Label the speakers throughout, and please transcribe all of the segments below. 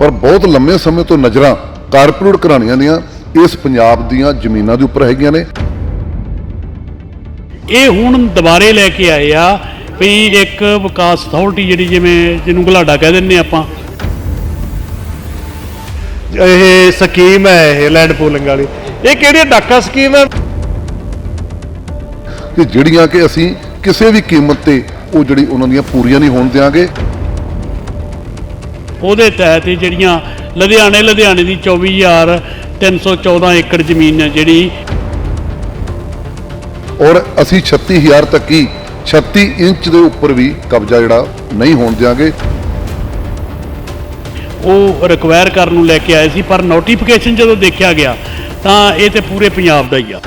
Speaker 1: ਪਰ ਬਹੁਤ ਲੰਮੇ ਸਮੇਂ ਤੋਂ ਨਜ਼ਰਾਂ ਕਾਰਪੋਰੇਟ ਘਰਾਣੀਆਂ ਦੀਆਂ ਇਸ ਪੰਜਾਬ ਦੀਆਂ ਜ਼ਮੀਨਾਂ ਦੇ ਉੱਪਰ ਹੈਗੀਆਂ ਨੇ।
Speaker 2: ਇਹ ਹੁਣ ਦੁਬਾਰੇ ਲੈ ਕੇ ਆਏ ਆ ਵੀ ਇੱਕ ਵਿਕਾਸ ਅਥਾਰਟੀ ਜਿਹੜੀ ਜਿਵੇਂ ਜਿਹਨੂੰ ਘਲਾਡਾ ਕਹਿ ਦਿੰਨੇ ਆਪਾਂ।
Speaker 3: ਇਹ ਸਕੀਮ ਹੈ ਇਹ ਲੈਂਡ ਪੂਲਿੰਗ ਵਾਲੀ। ਇਹ ਕਿਹੜੀ ਡਾਕਾ ਸਕੀਮ ਹੈ?
Speaker 1: ਕਿ ਜਿਹੜੀਆਂ ਕਿ ਅਸੀਂ ਕਿਸੇ ਵੀ ਕੀਮਤ ਤੇ ਉਹ ਜਿਹੜੀ ਉਹਨਾਂ ਦੀਆਂ ਪੂਰੀਆਂ ਨਹੀਂ ਹੋਣ ਦਿਆਂਗੇ।
Speaker 2: ਉਹਦੇ ਤਹਿਤ ਹੀ ਜਿਹੜੀਆਂ ਲੁਧਿਆਣੇ ਲੁਧਿਆਣੇ ਦੀ 24314 ਏਕੜ ਜ਼ਮੀਨ ਹੈ ਜਿਹੜੀ।
Speaker 1: ਔਰ ਅਸੀਂ 36000 ਤੱਕ ਹੀ 36 ਇੰਚ ਦੇ ਉੱਪਰ ਵੀ ਕਬਜ਼ਾ ਜਿਹੜਾ ਨਹੀਂ ਹੋਣ ਦਿਆਂਗੇ।
Speaker 2: ਉਹ ਰਿਕਵਾਇਰ ਕਰਨ ਨੂੰ ਲੈ ਕੇ ਆਏ ਸੀ ਪਰ ਨੋਟੀਫਿਕੇਸ਼ਨ ਜਦੋਂ ਦੇਖਿਆ ਗਿਆ ਤਾਂ ਇਹ ਤੇ ਪੂਰੇ ਪੰਜਾਬ ਦਾ ਹੀ ਆ।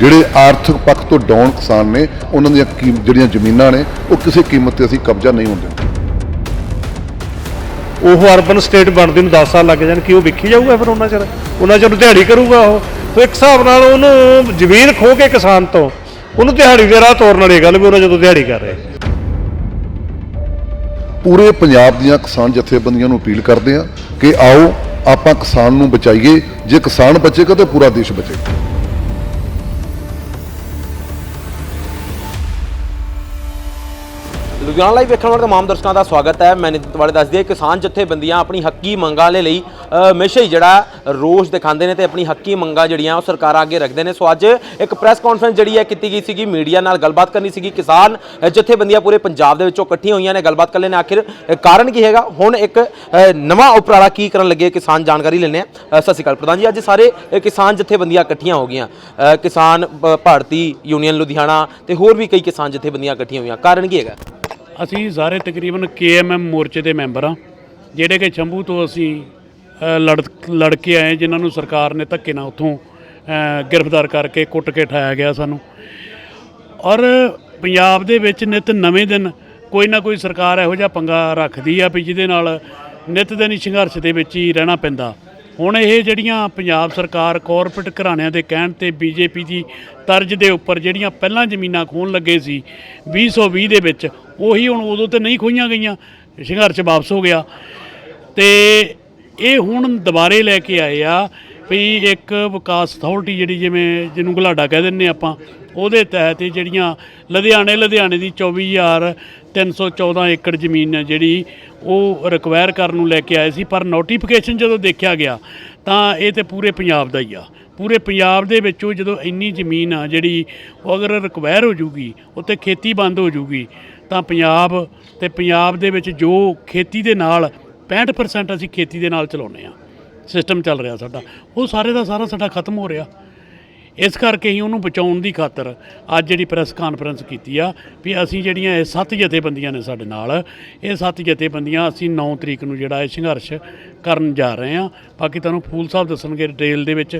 Speaker 1: ਜਿਹੜੇ ਆਰਥਿਕ ਪੱਖ ਤੋਂ ਡਾਊਨ ਕਿਸਾਨ ਨੇ ਉਹਨਾਂ ਦੀਆਂ ਜਿਹੜੀਆਂ ਜ਼ਮੀਨਾਂ ਨੇ ਉਹ ਕਿਸੇ ਕੀਮਤ ਤੇ ਅਸੀਂ ਕਬਜ਼ਾ ਨਹੀਂ ਹੋਣ ਦਿੰਦੇ
Speaker 3: ਉਹ ਅਰਬਨ ਸਟੇਟ ਬਣਦੇ ਨੂੰ 10 ਸਾਲ ਲੱਗ ਜਾਣ, ਕਿ ਉਹ ਵਿਖੀ ਜਾਊਗਾ ਫਿਰ ਉਹਨਾਂ ਚਿਰ? ਉਹਨਾਂ ਚਿਰ ਦਿਹਾੜੀ ਕਰੂਗਾ ਉਹ। ਤੇ ਇੱਕ ਹਿਸਾਬ ਨਾਲ ਉਹਨੂੰ ਜ਼ਮੀਨ ਖੋ ਕੇ ਕਿਸਾਨ ਤੋਂ, ਉਹਨੂੰ ਦਿਹਾੜੀ ਦੇ ਰਾਹ ਤੋਰਨ ਵਾਲੀ ਗੱਲ ਵੀ ਉਹਨਾਂ ਜਦੋਂ ਦਿਹਾੜੀ ਕਰ ਰਹੇ।
Speaker 1: ਪੂਰੇ ਪੰਜਾਬ ਦੀਆਂ ਕਿਸਾਨ ਜਥੇਬੰਦੀਆਂ ਨੂੰ ਅਪੀਲ ਕਰਦੇ ਆ ਕਿ ਆਓ ਆਪਾਂ ਕਿਸਾਨ ਨੂੰ ਬਚਾਈਏ। ਜੇ ਕਿਸਾਨ ਬਚੇਗਾ ਤਾਂ ਪੂਰਾ ਦੇਸ਼ ਬਚੇਗਾ।
Speaker 4: ਲੁਧਿਆਣਾ ਲਾਈਵ ਵੇਖਣ ਵਾਲੇ ਤਮਾਮ ਦਰਸ਼ਕਾਂ ਦਾ ਸਵਾਗਤ ਹੈ। ਮੈਂ ਨਿਤਿਤ ਵਾਲੇ ਦੱਸ ਦਈਏ ਕਿਸਾਨ ਜਥੇਬੰਦੀਆਂ ਆਪਣੀ ਹੱਕੀ ਮੰਗਾਂ ਦੇ ਲਈ ਹਮੇਸ਼ਾ ਹੀ ਜਿਹੜਾ ਰੋਸ਼ ਦਿਖਾਉਂਦੇ ਨੇ ਤੇ ਆਪਣੀ ਹੱਕੀ ਮੰਗਾਂ ਜਿਹੜੀਆਂ ਉਹ ਸਰਕਾਰਾਂ ਅੱਗੇ ਰੱਖਦੇ ਨੇ। ਸੋ ਅੱਜ ਇੱਕ ਪ੍ਰੈਸ ਕਾਨਫਰੰਸ ਜਿਹੜੀ ਹੈ ਕੀਤੀ ਗਈ ਸੀਗੀ, ਮੀਡੀਆ ਨਾਲ ਗੱਲਬਾਤ ਕਰਨੀ ਸੀਗੀ। ਕਿਸਾਨ ਜਥੇਬੰਦੀਆਂ ਪੂਰੇ ਪੰਜਾਬ ਦੇ ਵਿੱਚੋਂ ਇਕੱਠੀਆਂ ਹੋਈਆਂ ਨੇ, ਗੱਲਬਾਤ ਕਰ ਲੈਣੇ ਆਖਿਰ ਕਾਰਨ ਕੀ ਹੈਗਾ? ਹੁਣ ਇੱਕ ਨਵਾਂ ਉਪਰਾਲਾ ਕੀ ਕਰਨ ਲੱਗੇ? ਕਿਸਾਨ ਜਾਣਕਾਰੀ ਲੈਣੇ ਆ ਸਤਿ ਸ਼੍ਰੀ ਅਕਾਲ ਪ੍ਰਧਾਨ ਜੀ, ਅੱਜ ਸਾਰੇ ਕਿਸਾਨ ਜਥੇਬੰਦੀਆਂ ਇਕੱਠੀਆਂ ਹੋ ਗਈਆਂ। ਕਿਸਾਨ ਭਾਰਤੀ ਯੂਨੀਅਨ ਲੁਧਿਆਣਾ ਤੇ ਹੋਰ ਵੀ ਕਈ ਕਿਸਾਨ ਜਥੇਬੰਦੀਆਂ ਇਕੱਠੀਆਂ ਹੋਈਆਂ। ਕਾਰਨ ਕੀ ਹੈਗਾ?
Speaker 2: ਅਸੀਂ ਸਾਰੇ ਤਕਰੀਬਨ ਕੇਐਮਐਮ ਮੋਰਚੇ ਦੇ ਮੈਂਬਰ ਆ ਜਿਹੜੇ ਕਿ ਸ਼ੰਭੂ ਤੋਂ ਅਸੀਂ ਲੜ ਲੜ ਕੇ ਆਏ ਜਿਨ੍ਹਾਂ ਨੂੰ ਸਰਕਾਰ ਨੇ ਧੱਕੇ ਨਾਲ ਉੱਥੋਂ ਗ੍ਰਿਫਤਾਰ ਕਰਕੇ ਕੁੱਟ ਕੇ ਠਾਇਆ ਗਿਆ ਸਾਨੂੰ। ਔਰ ਪੰਜਾਬ ਦੇ ਵਿੱਚ ਨਿਤ ਨਵੇਂ ਦਿਨ, ਕੋਈ ਨਾ ਕੋਈ ਸਰਕਾਰ ਇਹੋ ਜਿਹਾ ਪੰਗਾ ਰੱਖਦੀ ਆ ਵੀ ਜਿਹਦੇ ਨਾਲ ਨਿਤ ਦਿਨ ਹੀ ਸੰਘਰਸ਼ ਦੇ ਵਿੱਚ ਹੀ ਰਹਿਣਾ ਪੈਂਦਾ। ਹੁਣ ਇਹ ਜਿਹੜੀਆਂ ਪੰਜਾਬ ਸਰਕਾਰ ਕਾਰਪੋਰੇਟ ਘਰਾਣਿਆਂ ਦੇ ਕਹਿਣ ਤੇ ਬੀਜੇਪੀ ਦੀ ਤਰਜ਼ ਦੇ ਉੱਪਰ ਜਿਹੜੀਆਂ ਪਹਿਲਾਂ ਜ਼ਮੀਨਾਂ ਖੋਣ ਲੱਗੇ ਸੀ 2020 ਦੇ ਵਿੱਚ ਉਹੀ ਹੁਣ ਉਦੋਂ ਤੇ ਨਹੀਂ ਖੋਈਆਂ ਗਈਆਂ, ਸੰਘਰਸ਼ ਵਾਪਸ ਹੋ ਗਿਆ। ਤੇ ਇਹ ਹੁਣ ਦੁਬਾਰੇ ਲੈ ਕੇ ਆਏ ਆ ਵੀ ਇੱਕ ਵਿਕਾਸ ਅਥਾਰਟੀ ਜਿਹੜੀ ਜਿਵੇਂ ਜਿਹਨੂੰ ਘਲਾਡਾ ਕਹਿ ਦਿੰਨੇ ਆਪਾਂ, ਉਹਦੇ ਤਹਿਤ ਜਿਹੜੀਆਂ ਲੁਧਿਆਣੇ ਲੁਧਿਆਣੇ ਦੀ 24314 ਏਕੜ ਜ਼ਮੀਨ ਹੈ ਜਿਹੜੀ ਉਹ ਰਿਕਵਾਇਰ ਕਰਨ ਨੂੰ ਲੈ ਕੇ ਆਏ ਸੀ, ਪਰ ਨੋਟੀਫਿਕੇਸ਼ਨ ਜਦੋਂ ਦੇਖਿਆ ਗਿਆ ਤਾਂ ਇਹ ਤੇ ਪੂਰੇ ਪੰਜਾਬ ਦਾ ਹੀ ਆ। ਪੂਰੇ ਪੰਜਾਬ ਦੇ ਵਿੱਚੋਂ ਜਦੋਂ ਇੰਨੀ ਜ਼ਮੀਨ ਆ ਜਿਹੜੀ ਉਹ ਅਗਰ ਰਿਕਵਾਇਰ ਹੋ ਜੂਗੀ ਉੱਤੇ ਖੇਤੀ ਬੰਦ ਹੋ ਜੂਗੀ, ਤਾਂ ਪੰਜਾਬ ਤੇ ਪੰਜਾਬ ਦੇ ਵਿੱਚ ਜੋ ਖੇਤੀ ਦੇ ਨਾਲ 65% ਅਸੀਂ ਖੇਤੀ ਦੇ ਨਾਲ ਚਲਾਉਂਦੇ ਆ ਸਿਸਟਮ ਚੱਲ ਰਿਹਾ ਸਾਡਾ। ਉਹ ਸਾਰੇ ਦਾ ਸਾਰਾ ਸਾਡਾ ਖਤਮ ਹੋ ਰਿਹਾ। ਇਸ ਕਰਕੇ ਹੀ ਉਹਨੂੰ ਬਚਾਉਣ ਦੀ ਖਾਤਰ ਅੱਜ ਜਿਹੜੀ ਪ੍ਰੈਸ ਕਾਨਫਰੰਸ ਕੀਤੀ ਆ ਵੀ ਅਸੀਂ ਜਿਹੜੀਆਂ ਇਹ ਸੱਤ ਜਥੇਬੰਦੀਆਂ ਨੇ ਸਾਡੇ ਨਾਲ ਇਹ ਸੱਤ ਜਥੇਬੰਦੀਆਂ ਅਸੀਂ 9 ਤਰੀਕ ਨੂੰ ਜਿਹੜਾ ਇਹ ਸੰਘਰਸ਼ ਕਰਨ ਜਾ ਰਹੇ ਆ ਬਾਕੀ ਤੁਹਾਨੂੰ ਫੂਲ ਸਾਹਿਬ ਦੱਸਣਗੇ ਡਿਟੇਲ ਦੇ ਵਿੱਚ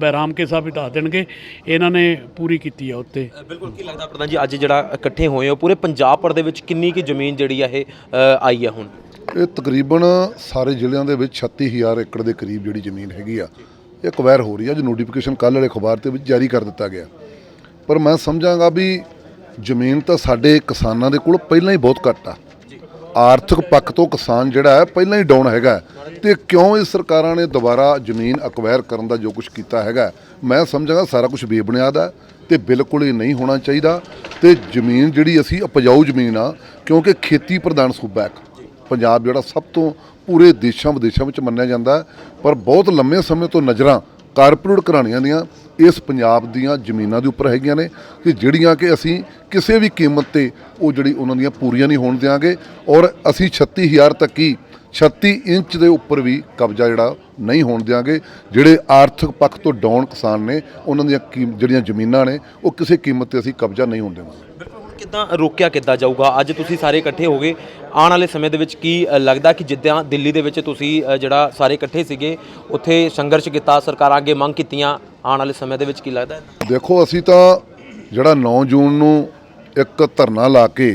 Speaker 2: ਬੈਰਾਮ ਕੇ ਸਾਹਿਬ ਵੀ ਦੱਸ ਦੇਣਗੇ। ਇਹਨਾਂ ਨੇ ਪੂਰੀ ਕੀਤੀ ਆ ਉੱਤੇ।
Speaker 4: ਬਿਲਕੁਲ ਕੀ ਲੱਗਦਾ ਪ੍ਰਧਾਨ ਜੀ ਅੱਜ ਜਿਹੜਾ ਇਕੱਠੇ ਹੋਏ ਹੋ ਪੂਰੇ ਪੰਜਾਬ ਭਰ ਦੇ ਵਿੱਚ ਕਿੰਨੀ ਕੀ ਜ਼ਮੀਨ ਜਿਹੜੀ ਆ ਇਹ ਆਈ ਆ ਹੁਣ?
Speaker 1: ਇਹ ਤਕਰੀਬਨ ਸਾਰੇ ਜ਼ਿਲ੍ਹਿਆਂ ਦੇ ਵਿੱਚ 36000 ਏਕੜ ਦੇ ਕਰੀਬ ਜਿਹੜੀ ਜ਼ਮੀਨ ਹੈਗੀ ਆ। ਇਹ ਅਕਵਾਇਰ ਹੋ ਰਹੀ ਹੈ ਜੋ ਨੋਟੀਫਿਕੇਸ਼ਨ ਕੱਲ੍ਹ ਵਾਲੇ ਅਖਬਾਰ 'ਤੇ ਵਿੱਚ ਜਾਰੀ ਕਰ ਦਿੱਤਾ ਗਿਆ। ਪਰ ਮੈਂ ਸਮਝਾਂਗਾ ਵੀ ਜ਼ਮੀਨ ਤਾਂ ਸਾਡੇ ਕਿਸਾਨਾਂ ਦੇ ਕੋਲ ਪਹਿਲਾਂ ਹੀ ਬਹੁਤ ਘੱਟ ਆ। ਆਰਥਿਕ ਪੱਖ ਤੋਂ ਕਿਸਾਨ ਜਿਹੜਾ ਹੈ, ਪਹਿਲਾਂ ਹੀ ਡਾਊਨ ਹੈਗਾ ਹੈ। ਤੇ ਕਿਉਂ ਇਸ ਸਰਕਾਰਾਂ ਨੇ ਦੁਬਾਰਾ ਜ਼ਮੀਨ ਅਕਵਾਇਰ ਕਰਨ ਦਾ ਜੋ ਕੁਝ ਕੀਤਾ ਹੈਗਾ ਮੈਂ ਸਮਝਾਂਗਾ ਸਾਰਾ ਕੁਝ ਬੇਬੁਨਿਆਦ ਹੈ ਤੇ ਬਿਲਕੁਲ ਹੀ ਨਹੀਂ ਹੋਣਾ ਚਾਹੀਦਾ। ਤੇ ਜ਼ਮੀਨ ਜਿਹੜੀ ਅਸੀਂ ਉਪਜਾਊ ਜ਼ਮੀਨ ਆ, ਕਿਉਂਕਿ ਖੇਤੀ ਪ੍ਰਧਾਨ ਸੂਬਾ ਹੈ ਪੰਜਾਬ ਜਿਹੜਾ ਸਭ ਤੋਂ ਪੂਰੇ ਦੇਸ਼ਾਂ ਵਿਦੇਸ਼ਾਂ ਵਿੱਚ ਮੰਨਿਆ ਜਾਂਦਾ ਪਰ ਬਹੁਤ ਲੰਮੇ ਸਮੇਂ ਤੋਂ ਨਜ਼ਰਾਂ ਕਾਰਪੋਰੇਟ ਘਰਾਣੀਆਂ ਦੀਆਂ, ਇਸ ਪੰਜਾਬ ਦੀਆਂ ਜ਼ਮੀਨਾਂ ਦੇ ਉੱਪਰ ਹੈਗੀਆਂ ਨੇ, ਕਿ ਜਿਹੜੀਆਂ ਕਿ ਅਸੀਂ ਕਿਸੇ ਵੀ ਕੀਮਤ ਤੇ ਉਹ ਜਿਹੜੀ ਉਹਨਾਂ ਦੀਆਂ ਪੂਰੀਆਂ ਨਹੀਂ ਹੋਣ ਦਿਆਂਗੇ, ਔਰ ਅਸੀਂ 36000 ਤੱਕ ਹੀ 36 ਇੰਚ ਦੇ ਉੱਪਰ ਵੀ ਕਬਜ਼ਾ ਜਿਹੜਾ ਨਹੀਂ ਹੋਣ ਦਿਆਂਗੇ, ਜਿਹੜੇ ਆਰਥਿਕ ਪੱਖ ਤੋਂ ਡਾਊਨ ਕਿਸਾਨ ਨੇ, ਉਹਨਾਂ ਦੀਆਂ ਕੀਮ- ਜਿਹੜੀਆਂ ਜ਼ਮੀਨਾਂ ਨੇ, ਉਹ ਕਿਸੇ ਕੀਮਤ ਤੇ ਅਸੀਂ ਕਬਜ਼ਾ ਨਹੀਂ ਹੋਣ ਦੇਵਾਂਗੇ।
Speaker 4: ਬਿਲਕੁਲ, ਹੁਣ ਕਿੱਦਾਂ ਰੋਕਿਆ ਕਿੱਦਾਂ ਜਾਊਗਾ? ਅੱਜ ਤੁਸੀਂ ਸਾਰੇ ਇਕੱਠੇ ਹੋ ਗਏ। ਆਉਣ ਵਾਲੇ ਸਮੇਂ ਦੇ ਵਿੱਚ ਕੀ ਲੱਗਦਾ ਕਿ ਜਿੱਦਾਂ ਦਿੱਲੀ ਦੇ ਵਿੱਚ ਤੁਸੀਂ ਜਿਹੜਾ ਸਾਰੇ ਇਕੱਠੇ ਸੀਗੇ, ਉੱਥੇ ਸੰਘਰਸ਼ ਕੀਤਾ, ਸਰਕਾਰਾਂ ਅੱਗੇ ਮੰਗ ਕੀਤੀਆਂ, ਆਉਣ ਵਾਲੇ ਸਮੇਂ ਦੇ ਵਿੱਚ ਕੀ ਲੱਗਦਾ?
Speaker 1: ਦੇਖੋ, ਅਸੀਂ ਤਾਂ ਜਿਹੜਾ 9 ਜੂਨ ਨੂੰ ਇੱਕ ਧਰਨਾ ਲਾ ਕੇ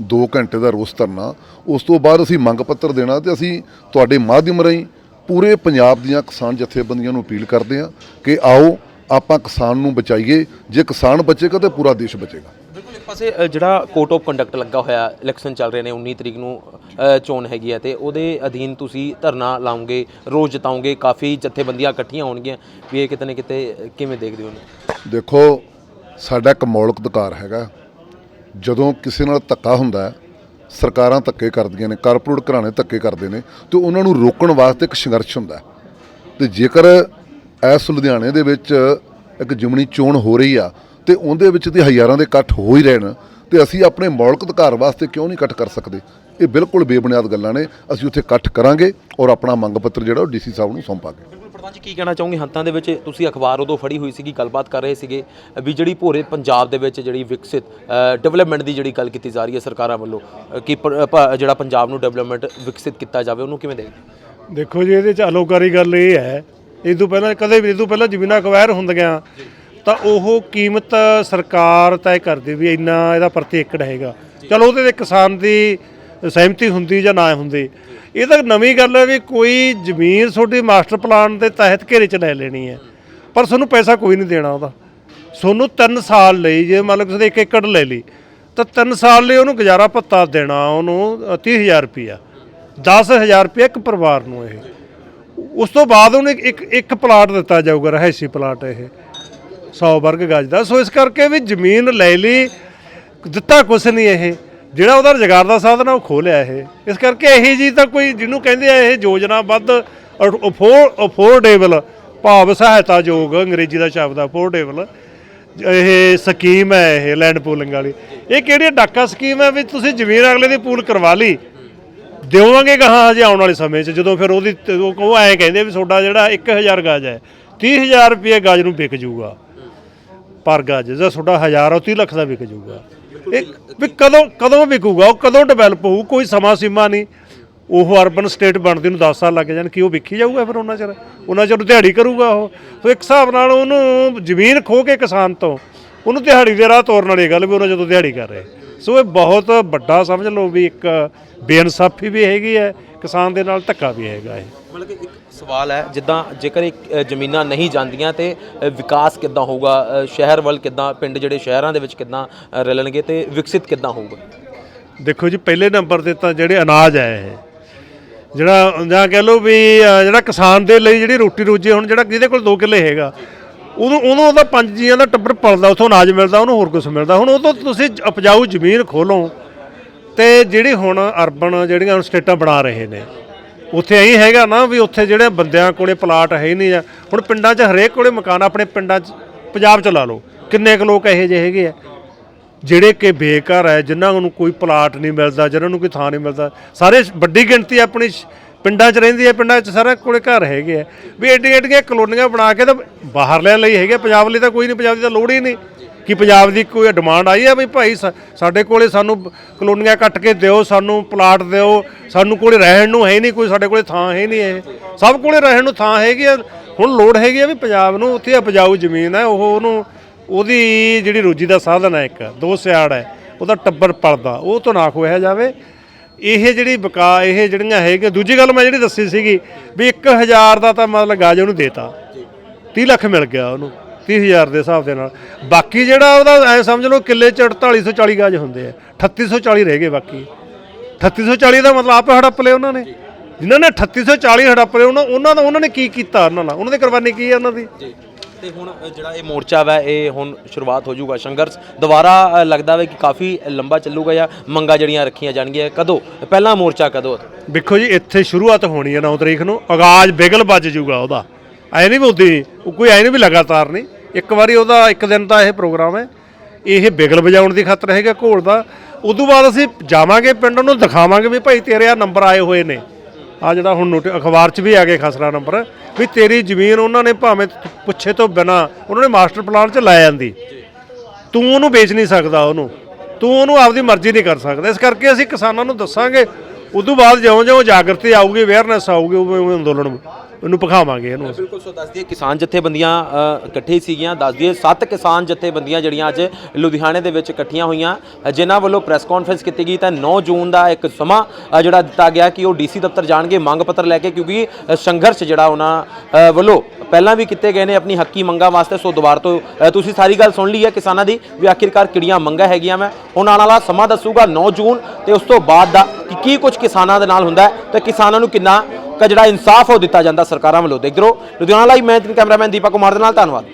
Speaker 1: 2 ਘੰਟੇ ਦਾ ਰੋਸ ਧਰਨਾ, ਉਸ ਤੋਂ ਬਾਅਦ ਅਸੀਂ ਮੰਗ ਪੱਤਰ ਦੇਣਾ ਤੇ ਅਸੀਂ ਤੁਹਾਡੇ ਮਾਧਿਅਮ ਰਾਹੀਂ ਪੂਰੇ ਪੰਜਾਬ ਦੀਆਂ ਕਿਸਾਨ ਜਥੇਬੰਦੀਆਂ ਨੂੰ ਅਪੀਲ ਕਰਦੇ ਹਾਂ ਕਿ ਆਓ, ਆਪਾਂ ਕਿਸਾਨ ਨੂੰ ਬਚਾਈਏ। ਜੇ ਕਿਸਾਨ ਬਚੇਗਾ ਤਾਂ ਪੂਰਾ ਦੇਸ਼ ਬਚੇਗਾ।
Speaker 4: ਬਿਲਕੁਲ ਇੱਕ ਪਾਸੇ ਅ, ਜਿਹੜਾ ਕੋਡ ਆਫ ਕੰਡਕਟ ਲੱਗਾ ਹੋਇਆ ਇਲੈਕਸ਼ਨ ਚੱਲ ਰਹੇ ਨੇ 19 ਤਰੀਕ ਨੂੰ ਅ, ਚੋਣ ਹੈਗੀ ਹੈ ਤੇ ਉਹਦੇ ਅਧੀਨ ਤੁਸੀਂ ਧਰਨਾ ਲਾਉਂਗੇ ਰੋਜ਼ ਜਤਾਉਂਗੇ ਕਾਫੀ ਜਥੇਬੰਦੀਆਂ ਇਕੱਠੀਆਂ ਹੋਣਗੀਆਂ ਵੀ ਇਹ ਕਿਤੇ ਨਾ ਕਿਤੇ ਕਿਵੇਂ ਦੇਖਦੇ ਹੋ ਇਹਨੂੰ?
Speaker 1: ਦੇਖੋ ਸਾਡਾ ਇੱਕ ਮੌਲਿਕ ਅਧਿਕਾਰ ਹੈਗਾ ਜਦੋਂ ਕਿਸੇ ਨਾਲ ਧੱਕਾ ਹੁੰਦਾ ਹੈ ਸਰਕਾਰਾਂ ਧੱਕੇ ਕਰਦੀਆਂ ਨੇ ਕਾਰਪੋਰੇਟ ਘਰਾਣੇ ਧੱਕੇ ਕਰਦੇ ਨੇ ਤੇ ਉਹਨਾਂ ਨੂੰ ਰੋਕਣ ਵਾਸਤੇ ਇੱਕ ਸੰਘਰਸ਼ ਹੁੰਦਾ ਹੈ ਤੇ ਜੇਕਰ ਇਸ ਲੁਧਿਆਣੇ ਦੇ ਵਿੱਚ ਇੱਕ ਜਿਮਣੀ ਚੋਣ ਹੋ ਰਹੀ ਆ ਤੇ ਉਹਦੇ ਵਿੱਚ ਤੇ ਹਜ਼ਾਰਾਂ ਦੇ ਇਕੱਠ ਹੋ ਹੀ ਰਹਿਣ ਤੇ ਅਸੀਂ ਆਪਣੇ ਮੌਲਿਕ ਅਧਿਕਾਰ ਵਾਸਤੇ ਕਿਉਂ ਨਹੀਂ ਇਕੱਠ ਕਰ ਸਕਦੇ? ਇਹ ਬਿਲਕੁਲ ਬੇਬੁਨਿਆਦ ਗੱਲਾਂ ਨੇ। ਅਸੀਂ ਉੱਥੇ ਇਕੱਠ ਕਰਾਂਗੇ ਔਰ ਆਪਣਾ ਮੰਗ ਪੱਤਰ ਜਿਹੜਾ ਉਹ ਡੀਸੀ ਸਾਹਿਬ ਨੂੰ ਸੌਂਪਾਂਗੇ
Speaker 4: ਬਿਲਕੁਲ ਪ੍ਰਧਾਨ ਜੀ ਕੀ ਕਹਿਣਾ ਚਾਹੋਗੇ? ਹੰਤਾਂ ਦੇ ਵਿੱਚ ਤੁਸੀਂ ਅਖਬਾਰ ਉਦੋਂ ਫੜੀ ਹੋਈ ਸੀਗੀ ਗੱਲਬਾਤ ਕਰ ਰਹੇ ਸੀਗੇ। ਵੀ ਜਿਹੜੀ ਭੋਰੇ ਪੰਜਾਬ ਦੇ ਵਿੱਚ ਜਿਹੜੀ ਵਿਕਸਿਤ ਡਿਵੈਲਪਮੈਂਟ ਦੀ ਜਿਹੜੀ ਗੱਲ ਕੀਤੀ ਜਾ ਰਹੀ ਹੈ ਸਰਕਾਰਾਂ ਵੱਲੋਂ ਕਿ ਜਿਹੜਾ ਪੰਜਾਬ ਨੂੰ ਡਿਵੈਲਪਮੈਂਟ ਵਿਕਸਿਤ ਕੀਤਾ ਜਾਵੇ ਉਹਨੂੰ ਕਿਵੇਂ ਦੇਖਦੇ
Speaker 3: ਦੇਖੋ ਜੀ ਇਹਦੇ ਚ ਅਲੋਕਾਰੀ ਗੱਲ ਇਹ ਹੈ ਇਹ ਤੋਂ ਪਹਿਲਾਂ ਕਦੇ ਵੀ ਇਹ ਤੋਂ ਪਹਿਲਾਂ ਜ਼ਮੀਨਾਂ ਅਕਵਾਇਰ ਹੁੰਦੀਆਂ। ਤਾਂ ਉਹ ਕੀਮਤ ਸਰਕਾਰ ਤੈਅ ਕਰਦੀ ਵੀ ਇੰਨਾ ਇਹਦਾ ਪ੍ਰਤੀ ਏਕੜ ਹੈਗਾ। ਚਲੋ ਉਹਦੇ ਤੇ ਕਿਸਾਨ ਦੀ ਸਹਿਮਤੀ ਹੁੰਦੀ ਜਾਂ ਨਾ ਹੁੰਦੀ। ਇਹ ਤਾਂ ਨਵੀਂ ਗੱਲ ਹੈ ਵੀ ਕੋਈ ਜ਼ਮੀਨ ਤੁਹਾਡੀ ਮਾਸਟਰ ਪਲਾਨ ਦੇ ਤਹਿਤ ਘੇਰੇ 'ਚ ਲੈ ਲੈਣੀ ਹੈ। ਪਰ ਤੁਹਾਨੂੰ ਪੈਸਾ ਕੋਈ ਨਹੀਂ ਦੇਣਾ ਉਹਦਾ। ਤੁਹਾਨੂੰ 3 ਸਾਲ ਲਈ ਜੇ ਮੰਨ ਲਓ ਕਿਸੇ ਦੇ 1 ਏਕੜ ਲੈ ਲਈ ਤਾਂ 3 ਸਾਲ ਲਈ ਉਹਨੂੰ ਗੁਜ਼ਾਰਾ ਭੱਤਾ ਦੇਣਾ ਉਹਨੂੰ ਅ, 30000 ਰੁਪਿਆ 10000 ਰੁਪਏ ਇੱਕ ਪਰਿਵਾਰ ਨੂੰ ਇਹ। ਉਸ ਤੋਂ ਬਾਅਦ ਉਹਨੇ ਇੱਕ ਇੱਕ ਪਲਾਟ ਦਿੱਤਾ ਜਾਊਗਾ ਰਹਿਸੀ ਪਲਾਟ ਇਹ। 100 ਵਰਗ ਗਜ ਦਾ। ਸੋ ਇਸ ਕਰਕੇ ਵੀ ਜ਼ਮੀਨ ਲੈ ਲਈ, ਦਿੱਤਾ ਕੁਛ ਨਹੀਂ ਇਹ। ਜਿਹੜਾ ਉਹਦਾ ਰੁਜ਼ਗਾਰ ਦਾ ਸਾਧਨ ਉਹ ਉਹ ਖੋਲਿਆ ਇਹ। ਇਸ ਕਰਕੇ ਇਹੀ ਜੀ ਤਾਂ ਕੋਈ ਜਿਹਨੂੰ ਕਹਿੰਦੇ ਆ ਇਹ ਯੋਜਨਾਬੱਧ ਅਫੋਰਡੇਬਲ, ਭਾਵ ਸਹਾਇਤਾ ਯੋਗ, ਅੰਗਰੇਜ਼ੀ ਦਾ ਸ਼ਬਦ ਆ, ਅਫੋਰਡੇਬਲ। ਇਹ ਸਕੀਮ ਹੈ ਇਹ, ਲੈਂਡ ਪੂਲਿੰਗ ਵਾਲੀ। ਇਹ ਕਿਹੜੀ ਡਾਕਾ ਸਕੀਮ ਹੈ ਵੀ ਤੁਸੀਂ ਜ਼ਮੀਨ ਅਗਲੇ ਦੀ ਪੂਲ ਕਰਵਾ ਲਈ ਦੇਵਾਂਗੇ ਕਹਾਂ ਹਜੇ ਆਉਣ ਵਾਲੇ ਸਮੇਂ 'ਚ, ਜਦੋਂ ਫਿਰ ਉਹਦੀ ਤੇ ਉਹ ਉਹ ਐਂ ਕਹਿੰਦੇ ਵੀ ਤੁਹਾਡਾ ਜਿਹੜਾ 1000 ਗਾਜ ਹੈ 30000 ਰੁਪਏ ਗਾਜ ਨੂੰ ਵਿਕ ਜੂਗਾ ਪਰ ਗਾਜ, ਜੇ ਤੁਹਾਡਾ 1000 ਉਹ 30 ਲੱਖ ਦਾ ਵਿਕ ਜੂਗਾ ਇਹ ਵੀ ਕਦੋਂ ਕਦੋਂ ਵਿਕੂਗਾ? ਉਹ ਕਦੋਂ ਡਿਵੈਲਪ ਹੋਊ? ਕੋਈ ਸਮਾਂ ਸੀਮਾ ਨਹੀਂ। ਉਹ ਅਰਬਨ ਸਟੇਟ ਬਣਦੀ ਨੂੰ 10 ਸਾਲ ਲੱਗ ਜਾਣ, ਕਿ ਉਹ ਵਿਕੀ ਜਾਊਗਾ ਫਿਰ ਉਹਨਾਂ ਚਿਰ? ਉਹਨਾਂ ਚਿਰ ਦਿਹਾੜੀ ਕਰੂਗਾ ਉਹ। ਸੋ ਇੱਕ ਹਿਸਾਬ ਨਾਲ ਉਹਨੂੰ ਜ਼ਮੀਨ ਖੋ ਕੇ ਕਿਸਾਨ ਤੋਂ, ਉਹਨੂੰ ਦਿਹਾੜੀ ਦੇ ਰਾਹ ਤੋਰਨ ਵਾਲੀ ਗੱਲ ਵੀ ਉਹਨਾਂ ਜਦੋਂ ਦਿਹਾੜੀ ਕਰ ਰਹੇ। ਸੋ ਇਹ ਬਹੁਤ ਵੱਡਾ ਸਮਝ ਲਓ ਵੀ ਇੱਕ ਬੇਇਨਸਾਫੀ ਵੀ ਹੈਗੀ ਹੈ ਕਿਸਾਨ ਦੇ ਨਾਲ ਧੱਕਾ ਵੀ ਹੈਗਾ ਇਹ।
Speaker 4: ਮਤਲਬ ਕਿ ਇੱਕ ਸਵਾਲ ਹੈ ਜਿੱਦਾਂ ਜੇਕਰ ਅ, ਜ਼ਮੀਨਾਂ ਨਹੀਂ ਜਾਂਦੀਆਂ ਤੇ ਵਿਕਾਸ ਕਿੱਦਾਂ ਹੋਊਗਾ ਸ਼ਹਿਰ ਵੱਲ ਕਿੱਦਾਂ ਪਿੰਡ ਜਿਹੜੇ ਸ਼ਹਿਰਾਂ ਦੇ ਵਿੱਚ ਕਿੱਦਾਂ ਰਲਣਗੇ ਤੇ ਵਿਕਸਿਤ ਕਿੱਦਾਂ ਹੋਊਗਾ?
Speaker 3: ਦੇਖੋ ਜੀ ਪਹਿਲੇ ਨੰਬਰ ਤੇ ਤਾਂ ਜਿਹੜੇ ਅਨਾਜ ਹੈ ਇਹ ਜਿਹੜਾ ਜਾਂ ਕਹਿ ਲਓ ਵੀ ਜਿਹੜਾ ਕਿਸਾਨ ਦੇ ਲਈ ਜਿਹੜੀ ਰੋਟੀ ਰੋਜੀ ਹੁਣ ਜਿਹੜਾ ਜਿਹਦੇ ਕੋਲ 2 ਕਿੱਲੇ ਹੈਗਾ ਉਦੋਂ ਉਦੋਂ ਉਹਦਾ ਪੰਜ ਜੀਆਂ ਦਾ ਟੱਬਰ ਪਲਦਾ, ਉਥੋਂ ਅਨਾਜ ਮਿਲਦਾ, ਉਹਨੂੰ ਹੋਰ ਕੁਝ ਮਿਲਦਾ। ਹੁਣ ਉਹ ਤੋਂ ਤੁਸੀਂ ਉਪਜਾਊ ਜ਼ਮੀਨ ਖੋਲੋ ਤੇ ਜਿਹੜੀ ਹੁਣ ਅਰਬਨ, ਜਿਹੜੀਆਂ ਹੁਣ ਸਟੇਟਾਂ ਬਣਾ ਰਹੇ ਨੇ, ਉੱਥੇ ਐਂ ਹੈਗਾ ਨਾ ਵੀ ਉੱਥੇ ਜਿਹੜੇ ਬੰਦਿਆਂ ਕੋਲੇ ਪਲਾਟ ਹੈ ਹੀ ਨਹੀਂ ਆ ਹੁਣ ਪਿੰਡਾਂ 'ਚ ਹਰੇਕ ਕੋਲੇ ਮਕਾਨ ਆਪਣੇ ਪਿੰਡਾਂ 'ਚ, ਪੰਜਾਬ 'ਚ ਲਾ ਲਓ, ਕਿੰਨੇ ਕੁ ਲੋਕ ਇਹੋ ਜਿਹੇ ਹੈਗੇ ਆ? ਜਿਹੜੇ ਕਿ ਬੇਘਰ ਹੈ, ਜਿਨ੍ਹਾਂ ਨੂੰ ਕੋਈ ਪਲਾਟ ਨਹੀਂ ਮਿਲਦਾ, ਜਿਨ੍ਹਾਂ ਨੂੰ ਕੋਈ ਥਾਂ ਨਹੀਂ ਮਿਲਦਾ, ਸਾਰੇ ਵੱਡੀ ਗਿਣਤੀ ਆਪਣੀ ਸ਼- ਪਿੰਡਾਂ 'ਚ ਰਹਿੰਦੀ ਹੈ, ਪਿੰਡਾਂ 'ਚ ਸਾਰੇ ਕੋਲੇ ਘਰ ਹੈਗੇ ਆ। ਵੀ ਏਡੀਆਂ ਐਡੀਆਂ ਕਲੋਨੀਆਂ ਬਣਾ ਕੇ ਤਾਂ ਬਾਹਰਲਿਆਂ ਲਈ ਹੈਗੇ ਪੰਜਾਬ ਲਈ ਤਾਂ ਕੋਈ ਨਹੀਂ, ਪੰਜਾਬ ਦੀ ਤਾਂ ਲੋੜ ਹੀ ਨਹੀਂ ਕਿ ਪੰਜਾਬ ਦੀ ਕੋਈ ਡਿਮਾਂਡ ਆਈ ਹੈ ਵੀ ਭਾਈ ਸਾ- ਸਾਡੇ ਕੋਲੇ ਸਾਨੂੰ ਕਲੋਨੀਆਂ ਕੱਟ ਕੇ ਦਿਓ, ਸਾਨੂੰ ਪਲਾਟ ਦਿਓ, ਸਾਨੂੰ ਕੋਲੇ ਰਹਿਣ ਨੂੰ ਹੈ ਨਹੀਂ, ਕੋਈ ਸਾਡੇ ਕੋਲੇ ਥਾਂ ਹੈ ਨਹੀਂ ਇਹ। ਸਭ ਕੋਲੇ ਰਹਿਣ ਨੂੰ ਥਾਂ ਹੈਗੀ ਆ। ਹੁਣ ਲੋੜ ਹੈਗੀ ਆ ਵੀ ਪੰਜਾਬ ਨੂੰ, ਉੱਥੇ ਉਪਜਾਊ ਜ਼ਮੀਨ ਹੈ ਉਹ ਉਹਨੂੰ, ਉਹਦੀ ਜਿਹੜੀ ਰੋਜੀ ਦਾ ਸਾਧਨ ਹੈ ਇੱਕ, ਦੋ ਸਿਆੜ ਹੈ ਉਹਦਾ ਟੱਬਰ ਪਲਦਾ, ਉਹ ਤੋਂ ਨਾ ਖੋਇਆ ਜਾਵੇ। ਇਹ ਜਿਹੜੀ ਬਕਾ ਇਹ ਜਿਹੜੀਆਂ ਹੈਗੀਆਂ ਦੂਜੀ ਗੱਲ ਮੈਂ ਜਿਹੜੀ ਦੱਸੀ ਸੀਗੀ ਵੀ 1000 ਦਾ ਤਾਂ ਮਤਲਬ ਗਾਜ ਉਹਨੂੰ ਦੇਤਾ। 30 ਲੱਖ ਮਿਲ ਗਿਆ ਉਹਨੂੰ 30000 ਦੇ ਹਿਸਾਬ ਦੇ ਨਾਲ। ਬਾਕੀ ਜਿਹੜਾ ਉਹਦਾ ਐ ਸਮਝ ਲਓ ਕਿੱਲੇ ਚ 4840 ਗਾਜ ਹੁੰਦੇ ਆ 3840 ਰਹਿ ਗਏ ਬਾਕੀ। 3840 ਦਾ ਮਤਲਬ ਆਪੇ ਹੜੱਪ ਲਏ ਉਹਨਾਂ ਨੇ। ਜਿਨ੍ਹਾਂ ਨੇ 3840 ਹੜੱਪ ਲਏ ਉਹਨਾਂ ਉਹਨਾਂ ਦਾ ਉਹਨਾਂ ਨੇ ਕੀ ਕੀਤਾ ਉਹਨਾਂ ਨਾਲ? ਉਹਨਾਂ ਦੀ ਕੁਰਬਾਨੀ ਕੀ ਹੈ ਉਹਨਾਂ ਦੀ?
Speaker 4: ਜੀ। ਤੇ ਹੁਣ ਜਿਹੜਾ ਇਹ ਮੋਰਚਾ ਵਾ, ਇਹ ਹੁਣ ਸ਼ੁਰੂਆਤ ਹੋ ਜਾਊਗਾ ਸੰਘਰਸ਼। ਦੁਬਾਰਾ ਲੱਗਦਾ ਵਾ ਕਿ ਕਾਫੀ ਲੰਬਾ ਚੱਲੂਗਾ ਜਾਂ ਮੰਗਾ ਜਿਹੜੀਆਂ ਰੱਖੀਆਂ ਜਾਣਗੀਆਂ, ਕਦੋਂ? ਪਹਿਲਾ ਮੋਰਚਾ ਕਦੋਂ?
Speaker 3: ਵੇਖੋ ਜੀ, ਇੱਥੇ ਸ਼ੁਰੂਆਤ ਹੋਣੀ ਹੈ 9 ਤਰੀਕ ਨੂੰ। ਆਗਾਜ਼ ਬਿਗਲ ਵੱਜ ਜੂਗਾ ਉਹਦਾ। ਐ ਨਹੀਂ ਵੀ ਕੋਈ ਐ ਨਹੀਂ ਵੀ ਲਗਾਤਾਰ ਨਹੀਂ। ਇੱਕ ਵਾਰੀ ਉਹਦਾ, ਇੱਕ ਦਿਨ ਦਾ ਇਹ ਪ੍ਰੋਗਰਾਮ ਹੈ। ਇਹ ਬਿਗਲ ਵਜਾਉਣ ਦੀ ਖਾਤਰ ਹੈਗਾ ਘੋਲ ਦਾ। ਉਦੋਂ ਬਾਅਦ ਅਸੀਂ ਜਾਵਾਂਗੇ ਪਿੰਡ ਨੂੰ, ਦਿਖਾਵਾਂਗੇ ਵੀ ਭਾਈ ਤੇਰੇ ਆ ਨੰਬਰ ਆਏ ਹੋਏ ਨੇ। ਆ ਜਿਹੜਾ ਹੁਣ ਨੋਟ, ਅਖਬਾਰ 'ਚ ਵੀ ਆ ਗਿਆ ਖਸਰਾ ਨੰਬਰ, ਵੀ ਤੇਰੀ ਜ਼ਮੀਨ ਉਹਨਾਂ ਨੇ ਭਾਵੇਂ ਪੁੱਛੇ ਤੋਂ ਬਿਨਾ ਉਹਨਾਂ ਨੇ ਮਾਸਟਰ ਪਲਾਨ 'ਚ ਲੈ ਜਾਂਦੀ। ਤੂੰ ਉਹਨੂੰ ਵੇਚ ਨਹੀਂ ਸਕਦਾ ਉਹਨੂੰ। ਤੂੰ ਉਹਨੂੰ ਆਪਦੀ ਮਰਜ਼ੀ ਨਹੀਂ ਕਰ ਸਕਦਾ। ਇਸ ਕਰਕੇ ਅਸੀਂ ਕਿਸਾਨਾਂ ਨੂੰ ਦੱਸਾਂਗੇ, ਉਦੋਂ ਬਾਅਦ ਜਿਉਂ-ਜਿਉਂ ਜਾਗਰਤੀ ਆਊਗੀ ਅਵੇਅਰਨੈਸ ਆਊਗੀ ਉਵੇਂ ਅੰਦੋਲਨ ਉਹਨੂੰ ਪਖਾਵਾਂਗੇ ਇਹਨੂੰ
Speaker 4: ਬਿਲਕੁਲ ਸੋ ਦੱਸ ਦਈਏ ਕਿਸਾਨ ਜਥੇਬੰਦੀਆਂ ਅ, ਇਕੱਠੇ ਸੀਗੀਆਂ। ਦੱਸ ਦਈਏ ਸੱਤ ਕਿਸਾਨ ਜਥੇਬੰਦੀਆਂ ਜਿਹੜੀਆਂ ਅੱਜ ਲੁਧਿਆਣੇ ਦੇ ਵਿੱਚ ਇਕੱਠੀਆਂ ਹੋਈਆਂ। ਜਿਨ੍ਹਾਂ ਵੱਲੋਂ ਪ੍ਰੈਸ ਕਾਨਫਰੰਸ ਕੀਤੀ ਗਈ ਤਾਂ 9 ਜੂਨ ਦਾ ਇੱਕ ਸਮਾਂ ਜਿਹੜਾ ਦਿੱਤਾ ਗਿਆ ਕਿ ਉਹ ਡੀਸੀ ਦਫ਼ਤਰ ਜਾਣਗੇ ਮੰਗ ਪੱਤਰ ਲੈ ਕੇ ਕਿਉਂਕਿ ਸੰਘਰਸ਼ ਜਿਹੜਾ ਉਹਨਾਂ ਵੱਲੋਂ ਪਹਿਲਾਂ ਵੀ ਕੀਤੇ ਗਏ ਨੇ ਆਪਣੀ ਹੱਕੀ ਮੰਗਾਂ ਵਾਸਤੇ। ਸੋ ਦੁਬਾਰਾ ਤੋਂ ਤੁਸੀਂ ਸਾਰੀ ਗੱਲ ਸੁਣ ਲਈ ਹੈ ਕਿਸਾਨਾਂ ਦੀ ਵੀ ਆਖਿਰਕਾਰ ਕਿਹੜੀਆਂ ਮੰਗਾਂ ਹੈਗੀਆਂ ਮੈਂ ਹੁਣ ਆਉਣ ਵਾਲਾ ਸਮਾਂ ਦੱਸੂਗਾ 9 ਜੂਨ ਤੇ ਉਸ ਤੋਂ ਬਾਅਦ ਦਾ ਕਿ ਕੀ ਕੁਝ ਕਿਸਾਨਾਂ ਦੇ ਨਾਲ ਹੁੰਦਾ ਹੈ ਤੇ ਕਿਸਾਨਾਂ ਨੂੰ ਕਿੰਨਾ ਕੁ ਜਿਹੜਾ ਇਨਸਾਫ ਉਹ ਦਿੱਤਾ ਜਾਂਦਾ ਸਰਕਾਰਾਂ ਵੱਲੋਂ। ਦੇਖਦੇ ਰਹੋ। ਲੁਧਿਆਣਾ ਲਾਈਵ, ਮੈਂ ਕੈਮਰਾਮੈਨ ਦੀਪਕ ਕੁਮਾਰ ਦੇ ਨਾਲ, ਧੰਨਵਾਦ।